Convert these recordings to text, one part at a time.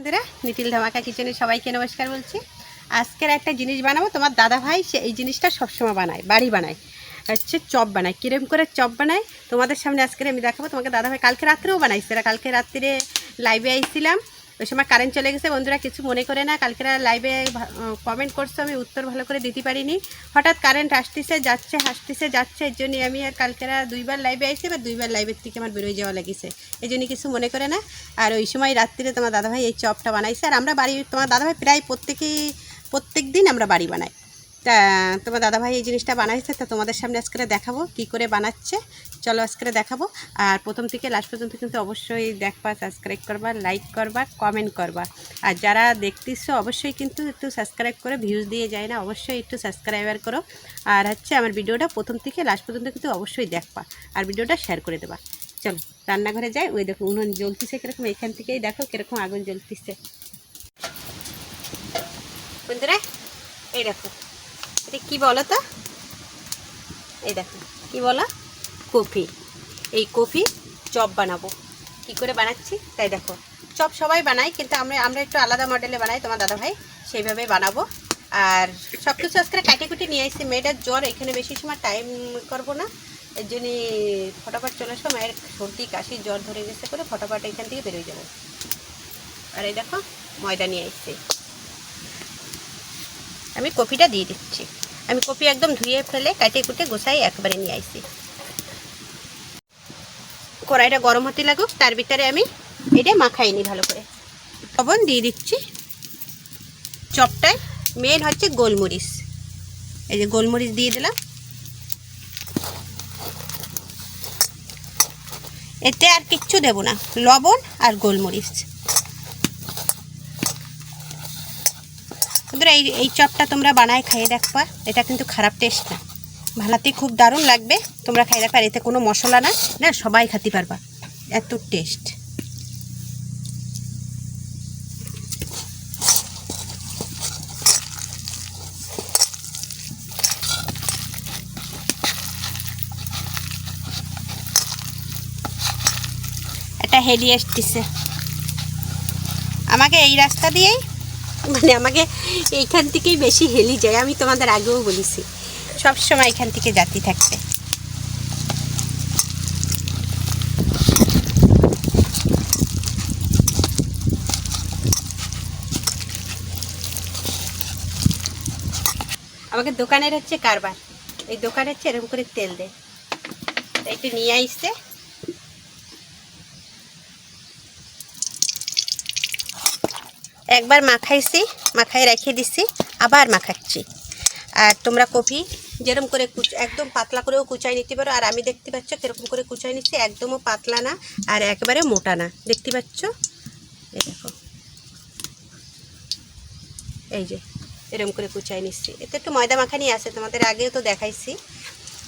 বন্ধুরা, নিটিল ধামাকা কিচেনে সবাইকে নমস্কার বলছি। আজকের একটা জিনিস বানাবো, তোমার দাদা ভাই সে এই জিনিসটা সবসময় বানায়, বাড়ি বানায়। হচ্ছে চপ বানায়, কিরম করে চপ বানায়, তোমাদের সামনে আজকে আমি দেখাবো। তোমাকে দাদা ভাই কালকে রাত্রেও বানাইছে কালকে রাত্রে লাইভে আইছিলাম। ওই সময় কারেন্ট চলে গেছে, বন্ধুরা কিছু মনে করে না। কালকে লাইভে কমেন্ট করছ, আমি উত্তর ভালো করে দিতে পারিনি। হঠাৎ কারেন্ট আসতেছে, যাচ্ছে, হাসতেছে, যাচ্ছে, এর জন্যই আমি আর কালকেরা দুইবার লাইভে আসছি বা দুইবার লাইভের থেকে আমার বেরোয় যাওয়া লাগিছে। এই জন্য কিছু মনে করে না। আর ওই সময় রাত্রিরে তোমার দাদাভাই এই চপটা বানাইছে, আর আমরা বাড়ি, তোমার দাদাভাই প্রায় প্রত্যেকেই, প্রত্যেক দিন আমরা বাড়ি বানাই। তা তোমার দাদাভাই এই জিনিসটা বানাইছে, তা তোমাদের সামনে আজকে দেখাবো, কি করে বানাচ্ছে। চলো আজকে দেখাবো। আর প্রথম থেকে লাস্ট পর্যন্ত কিন্তু অবশ্যই দেখবা সাবস্ক্রাইব করবা লাইক করবা কমেন্ট করবা। আর যারা দেখতেছো, অবশ্যই কিন্তু একটু সাবস্ক্রাইব করে ভিউজ দিয়ে যায় না, অবশ্যই একটু সাবস্ক্রাইবার করো। আর হচ্ছে আমার ভিডিওটা প্রথম থেকে লাস্ট পর্যন্ত কিন্তু অবশ্যই দেখবা, আর ভিডিওটা শেয়ার করে দেবা। চলো, রান্নাঘরে যাই, ওই দেখো উনুন জ্বলতিছে কীরকম এখান থেকেই দেখো কীরকম আগুন জ্বলতিছে। বন্ধুরা, এই দেখো। এটা কি বলো তো? এই দেখো, কি বলো? কফি। এই কফি চপ বানাবো। কি করে বানাচ্ছি? তাই দেখো, চপ সবাই বানাই কিন্তু আমরা আমরা একটু আলাদা মডেলে বানাই, তোমার দাদা ভাই সেইভাবে বানাবো। আর সব কিছু আজকে কাটি কুটি নিয়ে আসছি, মেয়েটার জ্বর, এখানে বেশি সময় টাইম করব না। এর জন্যে ফটাফট চলে আসব মায়ের সর্দি, কাশি, জ্বর ধরে গেছে করে ফটাফট এখান থেকে বেরোয় যাব। আর এই দেখো, ময়দা নিয়ে আসছি। আমি কপিটা দিয়ে দিচ্ছি। আমি কপি একদম ধুয়ে ফেলে কাটে কুটে গোসাই একবারে নিয়ে আইছি। কড়াইটা গরম হতে লাগুক, তার ভিতরে আমি এটা মাখাই নি ভালো করে। লবণ দিয়ে দিচ্ছি। চপটায় মেন হচ্ছে গোলমরিচ। এই যে গোলমরিচ দিয়ে দিলাম। এতে আর কিচ্ছু দেব না, লবণ আর গোলমরিচ। বন্ধুরা, এই এই চপটা তোমরা বানায় খাইয়ে দেখবা। এটা কিন্তু খারাপ টেস্ট না। ভালাতেই খুব দারুণ লাগবে। তোমরা খাই দেখবা এতে কোনো মশলা না। না, সবাই খেতে পারবা। এত টেস্ট এটা হেলি আসতেছে আমাকে এই রাস্তা দিয়েই মানে আমাকে এইখান থেকেই বেশি হেলি যায়, আমি তোমাদের আগেও বলেছি। সব সময় এখান থেকে জাতি থাকতে আমাকে দোকানের হচ্ছে কারবার। এই দোকান হচ্ছে এরকম করে তেল দেয়। একটু নিয়ে আসছে একবার মাখাইছি, মাখাই রেখে দিছি, আবার মাখাচ্ছি। আর তোমরা কপি যেরকম করে একদম পাতলা করেও কুচাই নিতে পারো। আর আমি দেখতে পাচ্ছ কীরকম করে কুচাই নিচ্ছি একদমও পাতলা না, আর একেবারে মোটা না। দেখতে পাচ্ছ? এই দেখো। এই যে এরকম করে কুচাই নিচ্ছি এতে একটু ময়দা মাখানি আছে, তোমাদের আগেও তো দেখাইছি।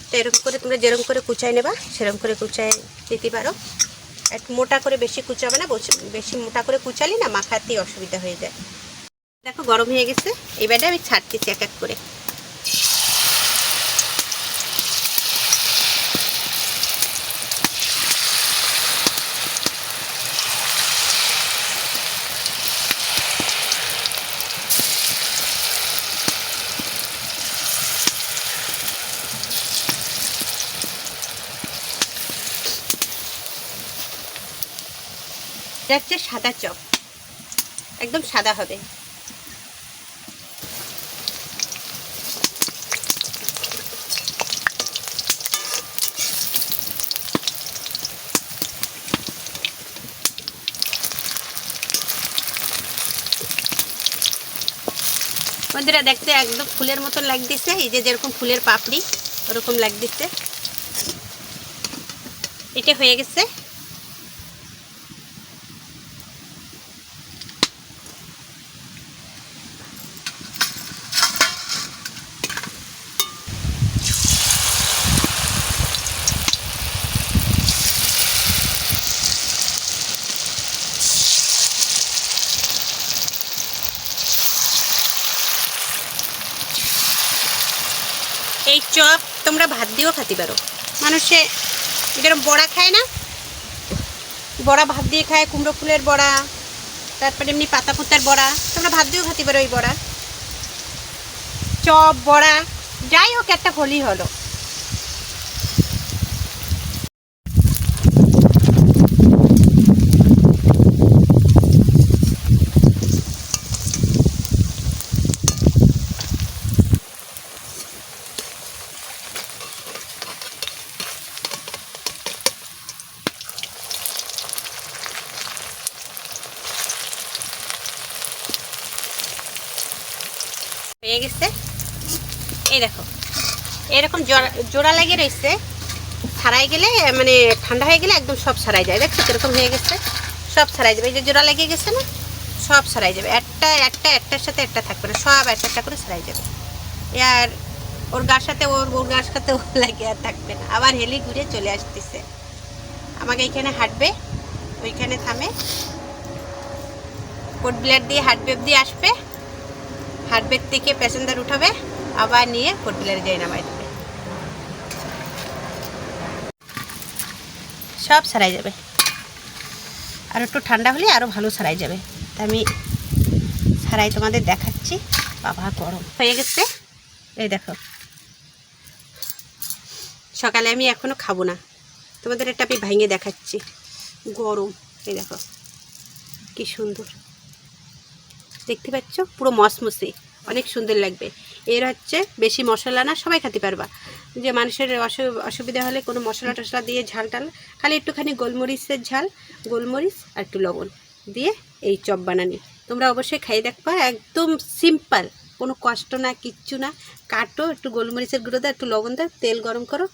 তো এরকম করে তোমরা যেরকম করে কুচাই নেবা সেরকম করে কুচাই দিতে পারো। একটু মোটা করে বেশি কুচাবে না বেশি মোটা করে কুচালি না, মাখাতেই অসুবিধা হয়ে যায়। দেখো গরম হয়ে গেছে, এবারে আমি ছাড়তেছি এক এক করে। এটা হচ্ছে সাদা চপ। একদম সাদা হবে। বন্ধুরা দেখতে একদম ফুলের মতন লাগতেছে। এই যে যেরকম ফুলের পাপড়ি, ওরকম লাগতেছে। এটা হয়ে গেছে। চপ, তোমরা ভাত দিয়েও খাতে পারো। মানুষে যেরকম বড়া খায় না, বড়া ভাত দিয়ে খায়, কুমড়ো ফুলের বড়া, তারপরে এমনি পাতা পুতার বড়া, তোমরা ভাত দিয়েও খাতে পারো ওই বড়া। চপ, বড়া, যাই হোক, একটা হোলি হলো। হয়ে গেছে। এই দেখো। এরকম জোড়া জোড়া লাগিয়ে রয়েছে। ছাড়াই গেলে মানে ঠান্ডা হয়ে গেলে একদম সব ছাড়াই যায়। দেখছ কীরকম হয়ে গেছে? সব ছাড়াই যাবে। এই যে জোড়া লেগে গেছে না? সব ছাড়াই যাবে। একটা একটা, একটার সাথে একটা থাকবে না। সব একটা একটা করে ছাড়াই যাবে। আর ওর গার সাথে ওর ওর গার সাথে ওর লাগে আর থাকবে না। আবার হেলি ঘুরে চলে আসতেছে। আমাকে এইখানে হাঁটবে, ওইখানে থামে। কোট ব্লেড দিয়ে হাঁটবে দিয়ে আসবে। হাটবেগ থেকে প্যাসেঞ্জার উঠাবে, আবার নিয়ে হোটেলের যাই নামাই দেবে। সব সারাই যাবে। আর একটু ঠান্ডা হলে আরও ভালো সারাই যাবে। তা আমি সারাই তোমাদের দেখাচ্ছি। বাবা, গরম। হয়ে গেছে? এই দেখো। সকালে আমি এখনও খাব না। তোমাদের একটা আমি ভাঙে দেখাচ্ছি। গরম। এই দেখো। কি সুন্দর। দেখতে পাচ্ছ? পুরো মসমসে। অনেক সুন্দর লাগবে। এর হচ্ছে বেশি মশলা না, সবাই খেতে পারবা। যে মানুষের অসু- অসুবিধা হলে কোনো মশলা টশলা দিয়ে ঝাল টাল, খালি একটুখানি গোলমরিচের ঝাল, গোলমরিচ আর একটু লবণ দিয়ে এই চপ বানানি। তোমরা অবশ্যই খাইয়ে দেখবা, একদম সিম্পল। কোনো কষ্ট না, কিচ্ছু না। কাটো, একটু গোলমরিচের গুঁড়ো দাও, একটু লবণ দাও, তেল গরম করো,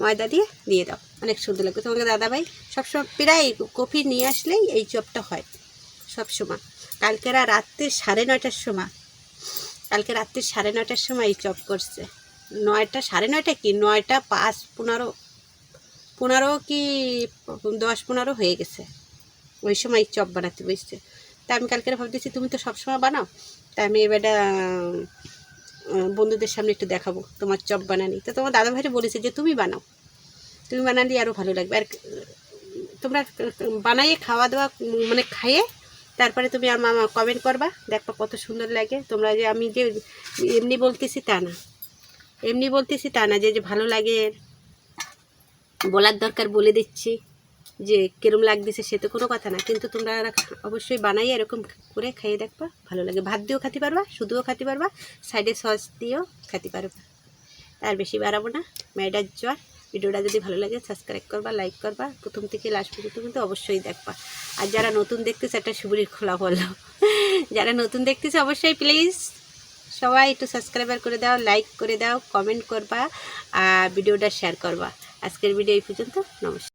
ময়দা দিয়ে দিয়ে দাও। অনেক সুন্দর লাগবে। তোমাকে দাদাভাই সবসময় প্রায় কফি নিয়ে আসলেই এই চপটা হয় সব সময় কালকেরা রাত্রে সাড়ে নয়টার সময়। কালকে রাত্রি সাড়ে নয়টার সময় এই চপ করছে। নয়টা, সাড়ে নয়টা কি? নয়টা পাঁচ পনেরো পনেরো কি দশ পনেরো হয়ে গেছে। ওই সময় এই চপ বানাতে বসছে। তা আমি কালকে ভাবতেছি, তুমি তো সবসময় বানাও? তা আমি এবারটা বন্ধুদের সামনে একটু দেখাবো, তোমার চপ বানানি। তো তোমার দাদা ভাইরে বলেছে যে, তুমি বানাও। তুমি বানালে আরও ভালো লাগবে। আর, তোমরা বানাইয়ে খাওয়া দাওয়া মানে খাইয়ে তারপরে তুমি আর মামা কমেন্ট করবা, দেখবা কত সুন্দর লাগে। তোমরা যে আমি যে এমনি বলতেছি তা না। এমনি বলতেছি তা না, যে যে ভালো লাগে, বলার দরকার বলে দিচ্ছি, যে কিরম লাগতেছে সে তো কোনো কথা না। কিন্তু তোমরা অবশ্যই বানাই, এরকম করে খাইয়ে দেখবা, ভালো লাগে। ভাত দিয়েও খেতে পারবা শুধুও খেতে পারবা সাইডে সস দিয়েও খেতে পারবা। আর বেশি বাড়াবো না মেয়েটার জ্বর। ভিডিওটা যদি ভালো লাগে সাবস্ক্রাইব করবা লাইক করবা। প্রথম থেকে লাস্ট পর্যন্ত কিন্তু অবশ্যই দেখবা। আর যারা নতুন দেখতেছে, একটা সুবরির খোলা বলল যারা নতুন দেখতেছে, অবশ্যই প্লিজ সবাই একটু সাবস্ক্রাইবার করে দাও লাইক করে দাও কমেন্ট করবা, আর ভিডিওটা শেয়ার করবা। আজকের ভিডিও এই পর্যন্ত, নমস্কার।